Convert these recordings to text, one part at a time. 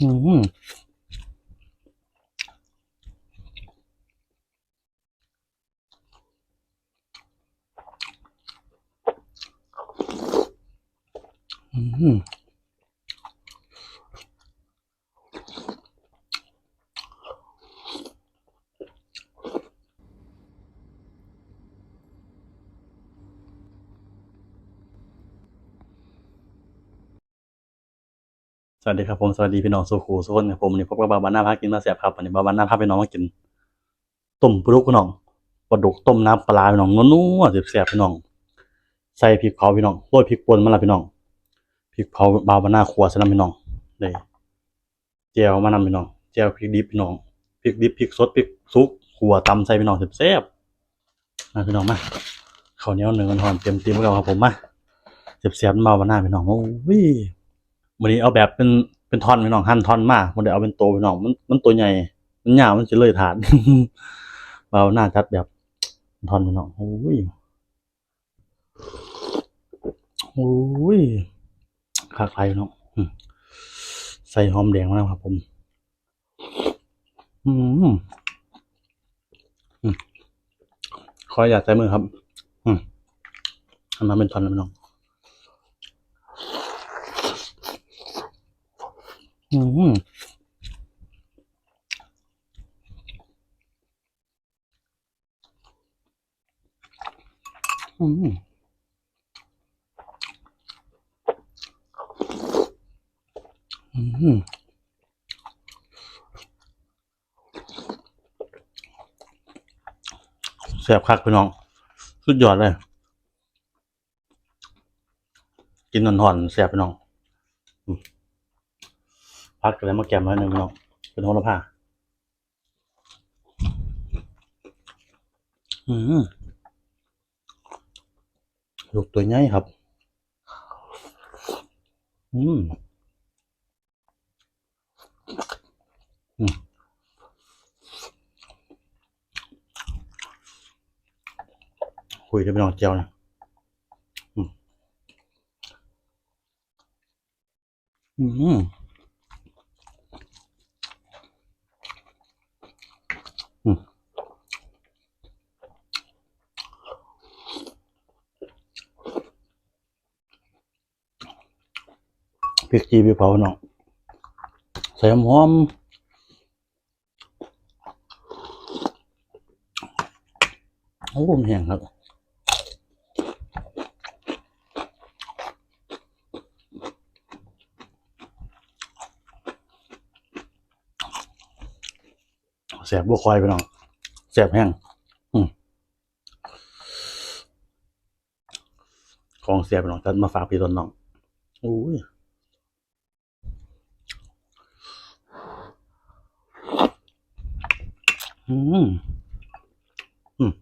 อืมอืม ส วัสดีครับผมสวัสดีพี่น้องสุขูสุขนครับผมวันนี่พบกับบาบาน่าพากินมาเสียบครับวันนี้บาบาน่าพาพี่น้องมากินต้มปลาดุกพี่น้องปลาดุกต้มน้ำปลาพี่น้องนัวๆเสียบพี่น้อง ใส่พริกเผาพี่น้องโรยพริกป่นมาละพี่น้องพริกเผาบาบาน่าขัวใส่น้ำพี่น้องเลยเจียวมานำพี่น้องเจียวพริกดิบพี่น้องพริกดิบพริกสดพริกสุกขัวตำใส่พี่น้องแซ่บมาพี่น้องมาข้าวเหนียวหนึ่งกันหอมเตรียมเตรียมไว้แล้วครับผมมาเสียบๆบาบาน่าพี่น้องโอ้ย วันนี้เอาแบบเป็นเป็นท่อนพี่น้องหั่นท่อนมาวันเดี๋ยวเอาเป็นโตพี่น้องมันมันตัวใหญ่ มันยาวมันจะเลยถาดเราหน้าจัดแบบท่อนพี่น้องโอ้ยโอ้ยคาไฟพี่น้องใส่หอมแดงมาแล้วครับผมอืมอืมขออยากใส่มือครับ อืมทำมาเป็นท่อนเลยพี่น้อง อืมอืมอืมแซ่บคักพี่น้อง สุดยอดเลย กินนอนๆแซ่บพี่น้อง พักกันแล้วมาแกมไว้หนึ่งพี่น้องเป็นโหระพาอืมลูกตัวใหญ่ครับ อืมอืมคุยได้ไม่ลองเจียวนะอืมอืมพริก จีพริกเผาเนาะใส่หอมโอ้ผมแห้งครับแสบบัวคอยไปน้องแสบแห้งอของแสบไปน้องจัดมาฝากพี่ต้นน้องโอ้ยอืมอืม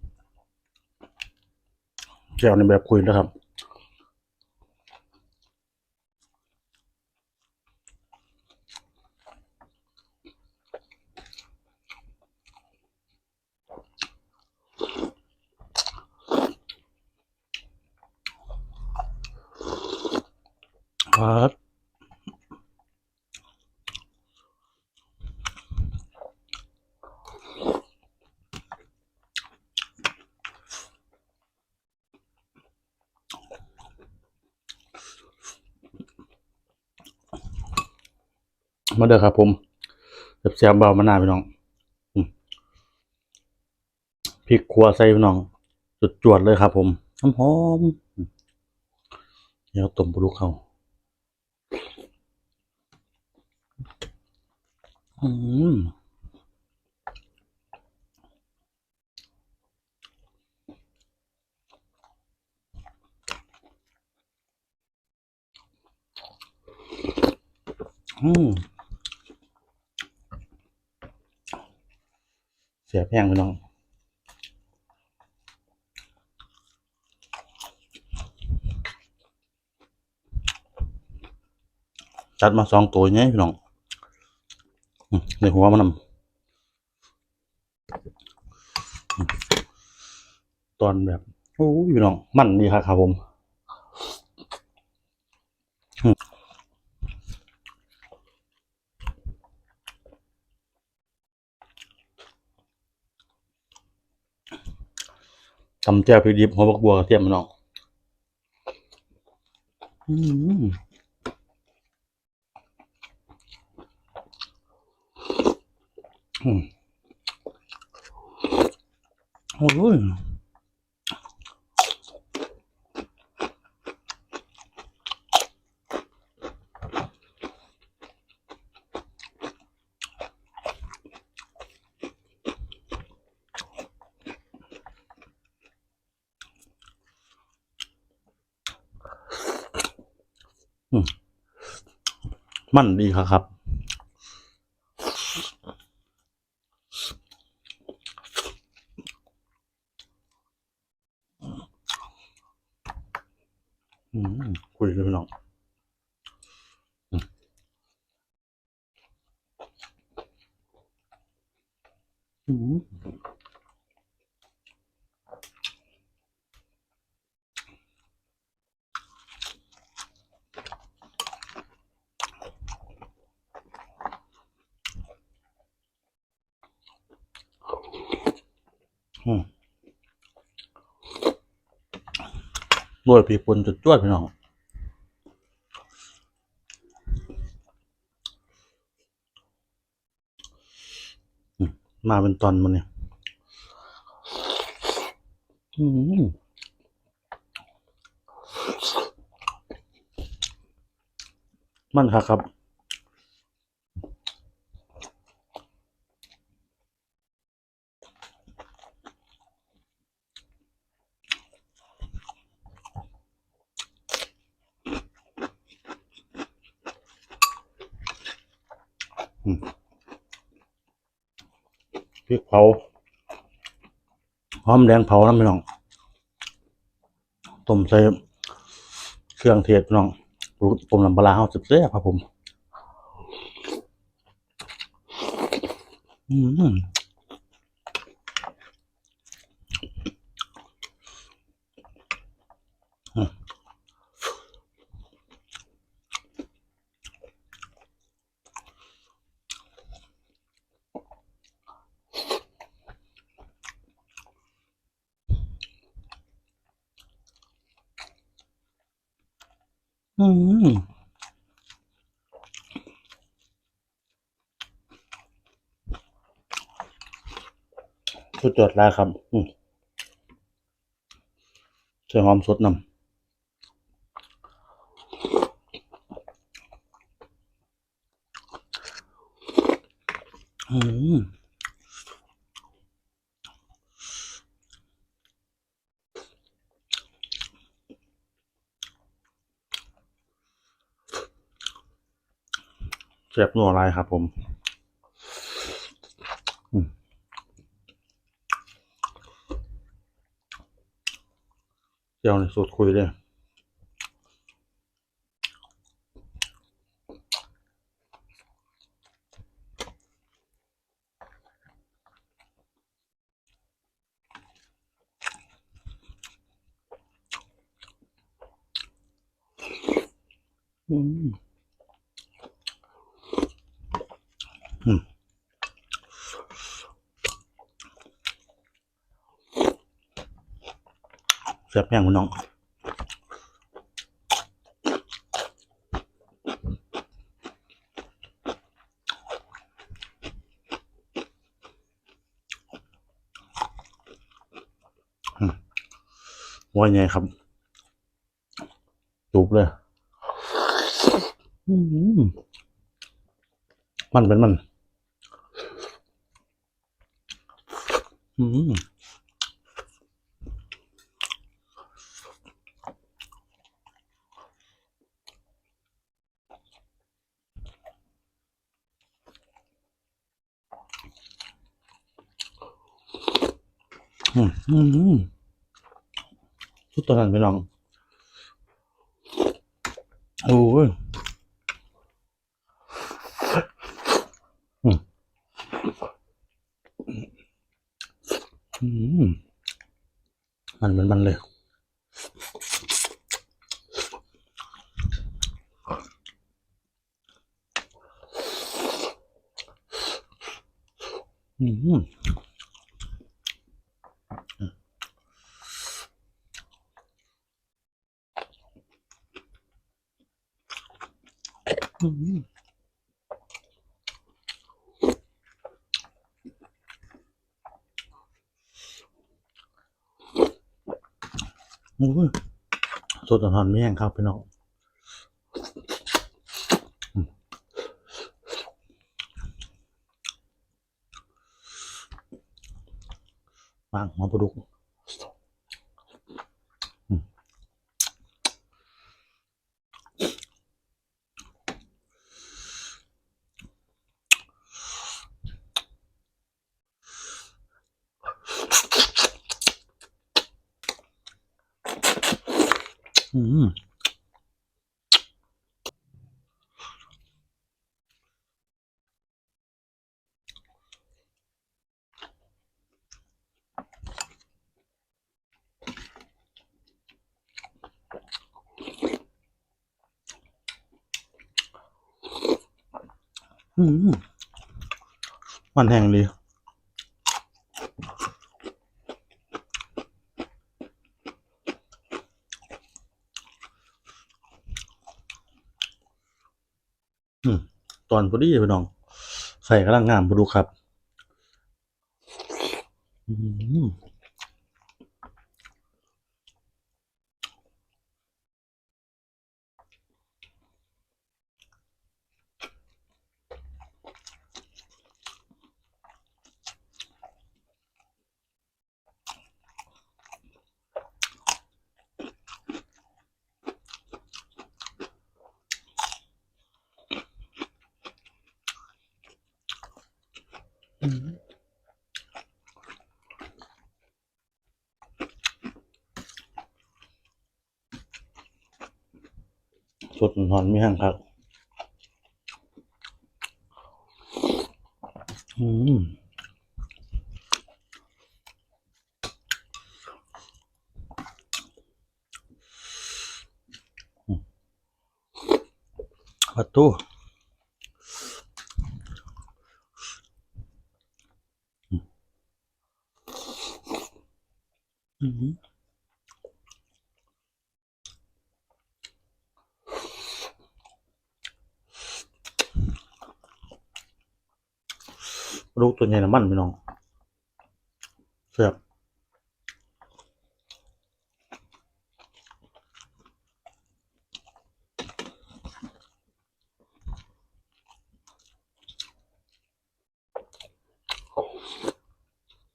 แก้วในแบบคุยนะครับ ครับ มาเด้อครับ ผมเสียบๆเบามานาวพี่น้องอืมพริกขัวใส่พี่น้องจุดจวดๆเลยครับ ผมหอมๆอืมเดี๋ยวต้มปลาลูกเขาอืมอืม สียแพงไปน้องจัดมาสองตัวเนี่ยพี่น้องในหัวมันนำตอนแบบ โอ้ยพี่น้อง มันดีครับครับผม ตำแจ่วพริกดิบหัวบักบัวกระเทียมมันออกอืมอืมโอ้ย มันดีครับครับ อืมคุยเลยพี่น้องอืมอืมอืม รวยพริกป่นจุดจวดพี่น้องมาเป็นตอนมันเนี่ยมันครับครับ พริกเผาหอมแดงเผาน้ำพี่น้องต้มใส่เครื่องเทศพี่น้องรู้ต้มลำปลาร้าเฮาสุดแซ่บครับผม อืม อืมสุดยอดแล้วครับ อืมใส่หอมสดนำอืมแซ่บนัวลายครับผมอืมเดี๋ยวในสูตรคุยเลยอืมอืม แซ่บแห้งคุณน้องอืมว่าไงครับจูบเลยอืมมันเป็นมัน อืมอืมอืมอืมสุดตอนนั้นไปลอง โอ้ยอืมอื มันมันมันเลยอืม อืมโอ้ย สดอ่อนๆไม่แห้งครับพี่น้องอืมวางมาปลาดุก มันแห้งดีตอนพอดีพี่น้อง ใส่กำลังงามพอดูครับ อืม สดหอนไม่แห้งครับอืมประตูอืม ลูกตัวใหญ่น้ำมันพี่น้องเสียบ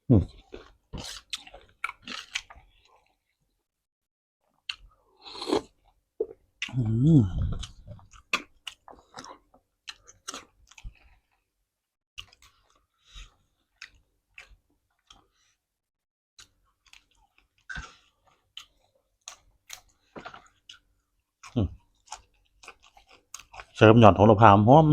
อืมอืม เสริมหย่อดของเราพามหอม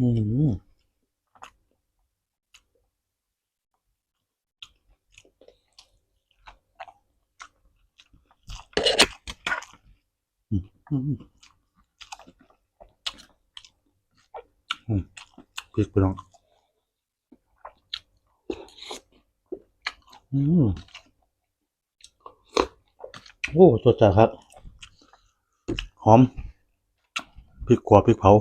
อืมอืมอืมอืมพริกพี่น้องอืม โอ้สดจัดครับ หอมพริกขัวพริกเผา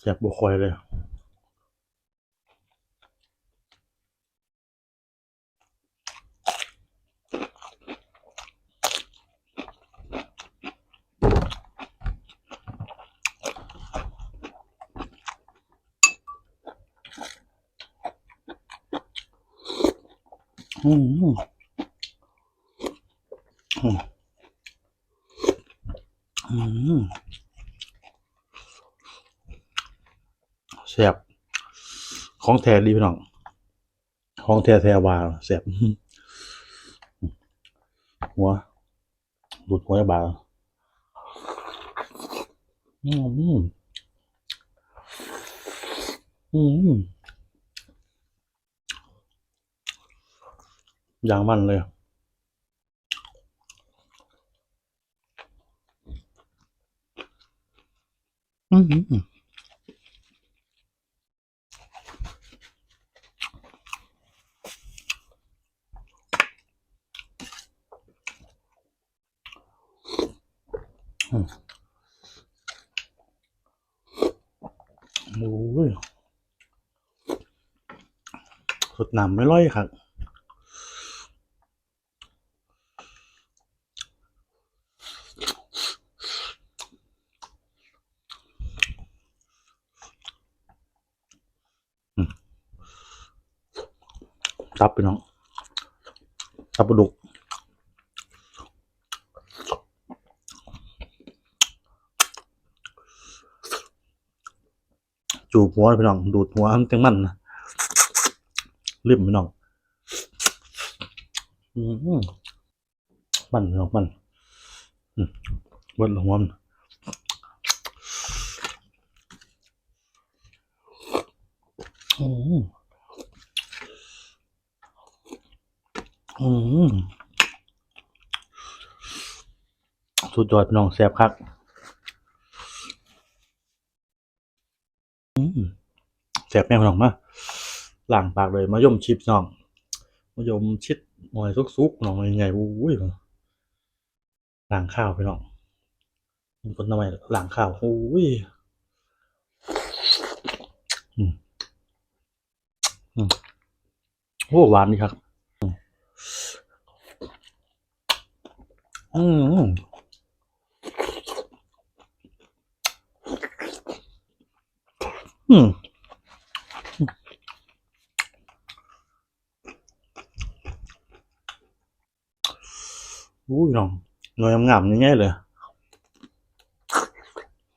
แซ่บบ่ค่อยเลย อืมอืมอืมแซ่บของแท้ดีพี่น้องของแท้แท้วาแซ่บหัวหลุดหัวจะบาอืมอืม อย่างมันเลย อือหืออืมโอ้ยสดน้ำไม่ร่อยครับไปน้อง ตับปลาดุก จูบ หัวไปน้อง ดูดหัวมันจังมันนะริมไปน้องอืมมันไปน้องมันอืมเบิดละหัวมันอืมอืมสุดยอดพี่น้องแซ่บคักอืม แซ่บแม่พี่น้องมาล้างปากเลยมายมชิปน้องมายมชิดหน่อยสุกๆน้องใหญ่ๆอุ้ยล้างข้าวพี่น้องมีคนทำไมล้างข้าวอุ้ยอืมอืมโอ้หวานดีครับอืมอืม อุ้ยน้องหน่วยงามๆนี่ง่ายเลย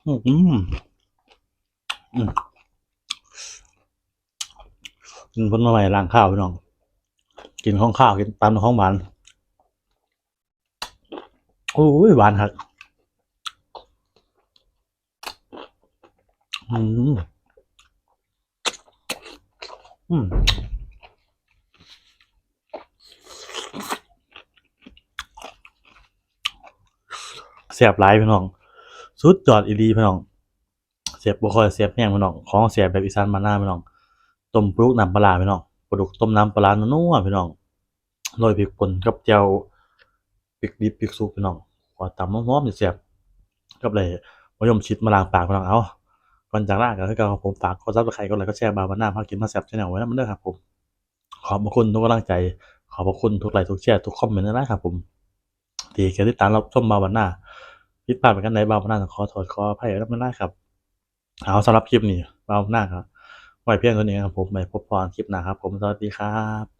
อืมอืมอืมกินผลไม้ล้างข้าวพี่น้อง กินข้องข้าวกินตามข้องหวานโอ้ยหวานครับอืมอืม เสียบหลายพี่น้อง สุดยอดอีหลีพี่น้องเสียบบ่ค่อยเสียบแห้งพี่น้อง ของเสียบแบบอีสานบ้านนาพี่น้อง ต้มปลุกน้ำปลาพี่น้องปลาดุกต้มน้ำปลาร้านัวพี่น้องโรยพริกป่นกับแจ่วพริกดิบพริกสุกพี่น้องขอตำหอมๆเสียบกับเลยมะยมชิดมาล้างปากพี่น้องเอาก่อนจากลาก็คือเก่าครับผมฝากกด Subscribe กดไลค์กดแชร์บาร์บ้านนาพากินมาแซ่บ Channel ไว้นำเด้อครับผม ขอบคุณทุกกำลังใจ ขอบคุณทุกไลค์ทุกแชร์ทุกคอมเมนต์นะครับผม ที่แค่ติดตามรับชมบาวันหน้าพิดพลาดเป็นกันใดบาร์บ้านนาต้องขอโทษขออภัยรับไม่ได้ครับเอาสำหรับคลิปนี้บาวันหน้าครับไว้เพียงเท่านี้ครับผมไปพบพรคลิปหน้าครับ ผมสวัสดีครับ